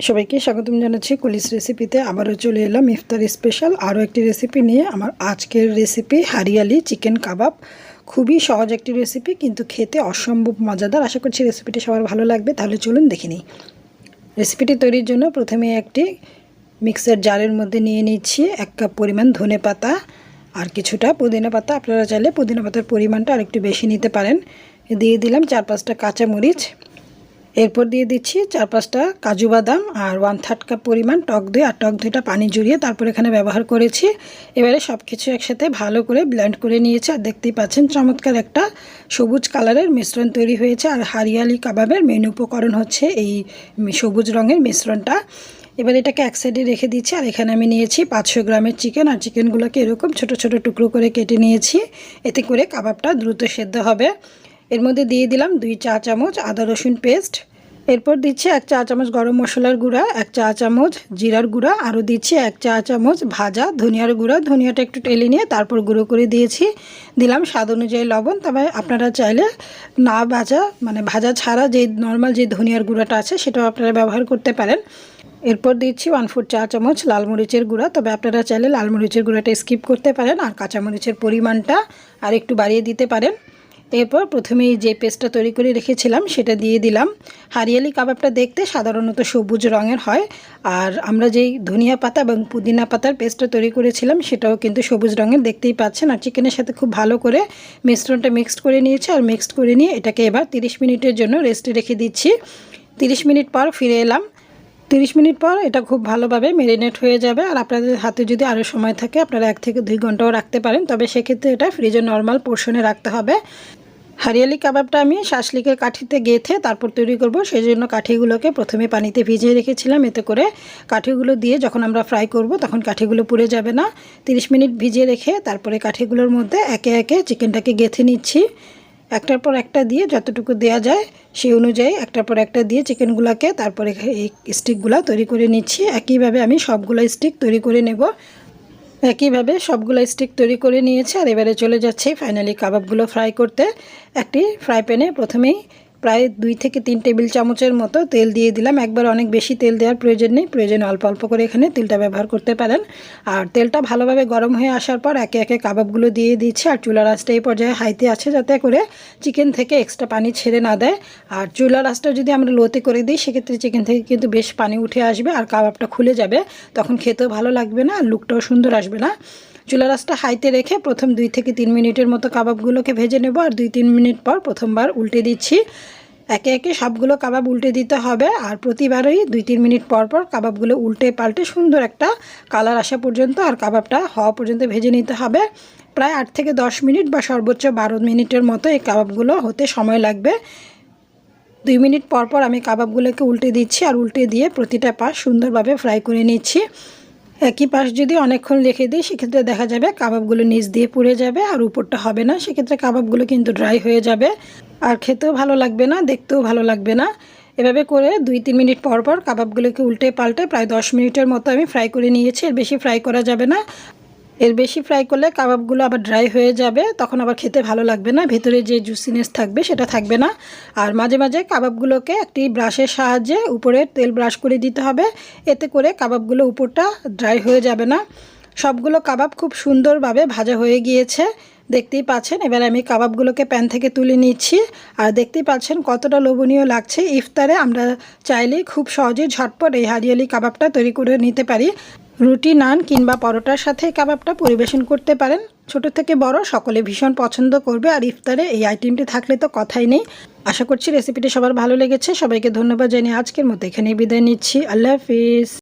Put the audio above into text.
সবাইকে স্বাগতম জানাচ্ছি কুলিশ রেসিপিতে আবারও চলে এলাম ইফতার স্পেশাল আরও একটি রেসিপি নিয়ে আমার আজকের রেসিপি হারিয়ালি চিকেন কাবাব। খুবই সহজ একটি রেসিপি কিন্তু খেতে অসম্ভব মজাদার। আশা করছি রেসিপিটি সবার ভালো লাগবে। তাহলে চলুন দেখে নিই। রেসিপিটি তৈরির জন্য প্রথমে একটি মিক্সার জারের মধ্যে নিয়ে নিচ্ছি। এক কাপ পরিমাণ ধনে পাতা আর কিছুটা পুদিনা পাতা। আপনারা চাইলে পুদিনা পাতার পরিমাণটা আরেকটু বেশি নিতে পারেন। দিয়ে দিলাম চার পাঁচটা কাঁচামরিচ। এরপর দিয়ে দিচ্ছি চার পাঁচটা কাজু বাদাম আর ওয়ান থার্ড কাপ পরিমাণ টক দই আর টক দইটা পানি জড়িয়ে তারপর এখানে ব্যবহার করেছি। এবারে সব কিছু একসাথে ভালো করে ব্লেন্ড করে নিয়েছি আর দেখতেই পাচ্ছেন চমৎকার একটা সবুজ কালারের মিশ্রণ তৈরি হয়েছে আর হারিয়ালি কাবাবের মেন উপকরণ হচ্ছে এই সবুজ রঙের মিশ্রণটা। এবার এটাকে এক সাইডে রেখে দিচ্ছি আর এখানে আমি নিয়েছি পাঁচশো গ্রামের চিকেন আর চিকেনগুলোকে এরকম ছোট ছোট টুকরো করে কেটে নিয়েছি। এতে করে কাবাবটা দ্রুত সেদ্ধ হবে। এর মধ্যে দিয়ে দিলাম দুই চা চামচ আদা রসুন পেস্ট। এরপর দিচ্ছি এক চা চামচ গরম মশলার গুঁড়া, এক চা চামচ জিরার গুঁড়া, আরও দিচ্ছি এক চা চামচ ভাজা ধনিয়ার গুঁড়া। ধনিয়াটা একটু টেলে নিয়ে তারপর গুঁড়ো করে দিয়েছি। দিলাম স্বাদ অনুযায়ী লবণ। তবে আপনারা চাইলে না ভাজা মানে ভাজা ছাড়া যে নর্মাল যে ধনিয়ার গুঁড়াটা আছে সেটাও আপনারা ব্যবহার করতে পারেন। এরপর দিচ্ছি ওয়ান ফুট চা চামচ লাল মরিচের গুঁড়া। তবে আপনারা চাইলে লাল মরিচের গুঁড়াটা স্কিপ করতে পারেন আর কাঁচামরিচের পরিমাণটা আর একটু বাড়িয়ে দিতে পারেন। এরপর প্রথমেই যে পেস্টটা তৈরি করে রেখেছিলাম, সেটা দিয়ে দিলাম। হারিয়ালি কাবাবটা দেখতে সাধারণত সবুজ রঙের হয়। আর আমরা যেই ধনিয়া পাতা এবং পুদিনা পাতার পেস্টটা তৈরি করেছিলাম, সেটাও কিন্তু সবুজ রঙের, দেখতেই পাচ্ছেন। আর চিকেনের সাথে খুব ভালো করে মিশ্রণটা মিক্সড করে নিয়েছি। আর মিক্সড করে নিয়ে এটাকে এবার 30 মিনিটের জন্য রেস্টে রেখে দিচ্ছি। 30 মিনিট পর ফিরে এলাম। তিরিশ মিনিট পর এটা খুব ভালোভাবে মেরিনেট হয়ে যাবে। আর আপনাদের হাতে যদি আরও সময় থাকে, আপনারা এক থেকে দুই ঘন্টাও রাখতে পারেন। তবে সেক্ষেত্রে এটা ফ্রিজে নর্মাল পোর্শনে রাখতে হবে। হারিয়ালি কাবাবটা আমি শাসলিকের কাঠিতে গেঁথে তারপর তৈরি করব। সেই জন্য কাঠিগুলোকে প্রথমে পানিতে ভিজিয়ে রেখেছিলাম। এতে করে কাঠিগুলো দিয়ে যখন আমরা ফ্রাই করব, তখন কাঠিগুলো পুড়ে যাবে না। 30 মিনিট ভিজিয়ে রেখে তারপরে কাঠিগুলোর মধ্যে একে একে চিকেনটাকে গেঁথে নিচ্ছি। একটার পর একটা দিয়ে যতটুকু দেওয়া যায় সেই অনুযায়ী একটার পর একটা দিয়ে চিকেনগুলোকে তারপরে এই স্টিকগুলো তৈরি করে নিচ্ছি। একইভাবে আমি সবগুলো স্টিক তৈরি করে নেব। একইভাবে সবগুলো স্টিক তৈরি করে নিয়েছে আর এবারে চলে যাচ্ছে ফাইনালি কাবাবগুলো ফ্রাই করতে। একটি ফ্রাই প্যানে প্রথমেই প্রায় দুই থেকে তিন টেবিল চামচের মতো তেল দিয়ে দিলাম। একবার অনেক বেশি তেল দেওয়ার প্রয়োজন নেই। প্রয়োজন অল্প অল্প করে এখানে তেলটা ব্যবহার করতে পারেন। আর তেলটা ভালোভাবে গরম হয়ে আসার পর একে একে কাবাবগুলো দিয়ে দিচ্ছি। আর চুলা রাসটা এই পর্যায়ে হাইতে আছে যাতে করে চিকেন থেকে এক্সট্রা পানি ছেড়ে না দেয়। আর চুলা রাসটা যদি আমরা লোতে করে দিই, সেক্ষেত্রে চিকেন থেকে কিন্তু বেশ পানি উঠে আসবে। আর কাবাবটা খুলে যাবে। তখন খেতেও ভালো লাগবে না আর লুকটাও সুন্দর আসবে না। চুলা রাসটা হাইতে রেখে প্রথম দুই থেকে তিন মিনিটের মতো কাবাবগুলোকে ভেজে নেব আর দুই তিন মিনিট পর প্রথমবার উল্টে দিচ্ছি। একে একে সবগুলো কাবাব উল্টে দিতে হবে আর প্রতিবারই দুই তিন মিনিট পর পর কাবাবগুলো উল্টে পাল্টে সুন্দর একটা কালার আসা পর্যন্ত আর কাবাবটা হওয়া পর্যন্ত ভেজে নিতে হবে। প্রায় আট থেকে দশ মিনিট বা সর্বোচ্চ বারো মিনিটের মতো এই কাবাবগুলো হতে সময় লাগবে। দুই মিনিট পর পর আমি কাবাবগুলোকে উল্টে দিচ্ছি আর উল্টে দিয়ে প্রতিটা পাশ সুন্দরভাবে ফ্রাই করে নিচ্ছি। একই পাশ যদি অনেকক্ষণ রেখে দিই, সেক্ষেত্রে দেখা যাবে কাবাবগুলো নিচ দিয়ে পুড়ে যাবে আর উপরটা হবে না। সেক্ষেত্রে কাবাবগুলো কিন্তু ড্রাই হয়ে যাবে। আর খেতেও ভালো লাগবে না, দেখতেও ভালো লাগবে না। এভাবে করে দুই তিন মিনিট পর পর কাবাবগুলোকে উল্টে পাল্টে প্রায় দশ মিনিটের মতো আমি ফ্রাই করে নিয়েছি। এর বেশি ফ্রাই করা যাবে না। এর বেশি ফ্রাই করলে কাবাবগুলো আবার ড্রাই হয়ে যাবে, তখন আবার খেতে ভালো লাগবে না, ভেতরে যে জুসিনেস থাকবে সেটা থাকবে না। আর মাঝে মাঝে কাবাবগুলোকে একটি ব্রাশের সাহায্যে উপরে তেল ব্রাশ করে দিতে হবে, এতে করে কাবাবগুলো উপরটা ড্রাই হয়ে যাবে না। সবগুলো কাবাব খুব সুন্দরভাবে ভাজা হয়ে গিয়েছে। দেখতেই পাচ্ছেন, এবার আমি কাবাবগুলোকে প্যান থেকে তুলে নিচ্ছি। আর দেখতেই পাচ্ছেন কতটা লোভনীয় লাগছে ইফতারে। আমরা চাইলেই খুব সহজেই ঝটপট এই হারিয়ালি কাবাবটা তৈরি করে নিতে পারি। রুটি, নান কিংবা পরোটার সাথে কাবাবটা পরিবেশন করতে পারেন। ছোট থেকে বড়, সকলে ভীষণ পছন্দ করবে। আর ইফতারে এই আইটেমটি থাকলে তো কথাই নেই। আশা করছি রেসিপিটি সবার ভালো লেগেছে। সবাইকে ধন্যবাদ জানিয়ে আজকের মতো এখানেই বিদায় নিচ্ছি। আল্লাহ হাফিজ।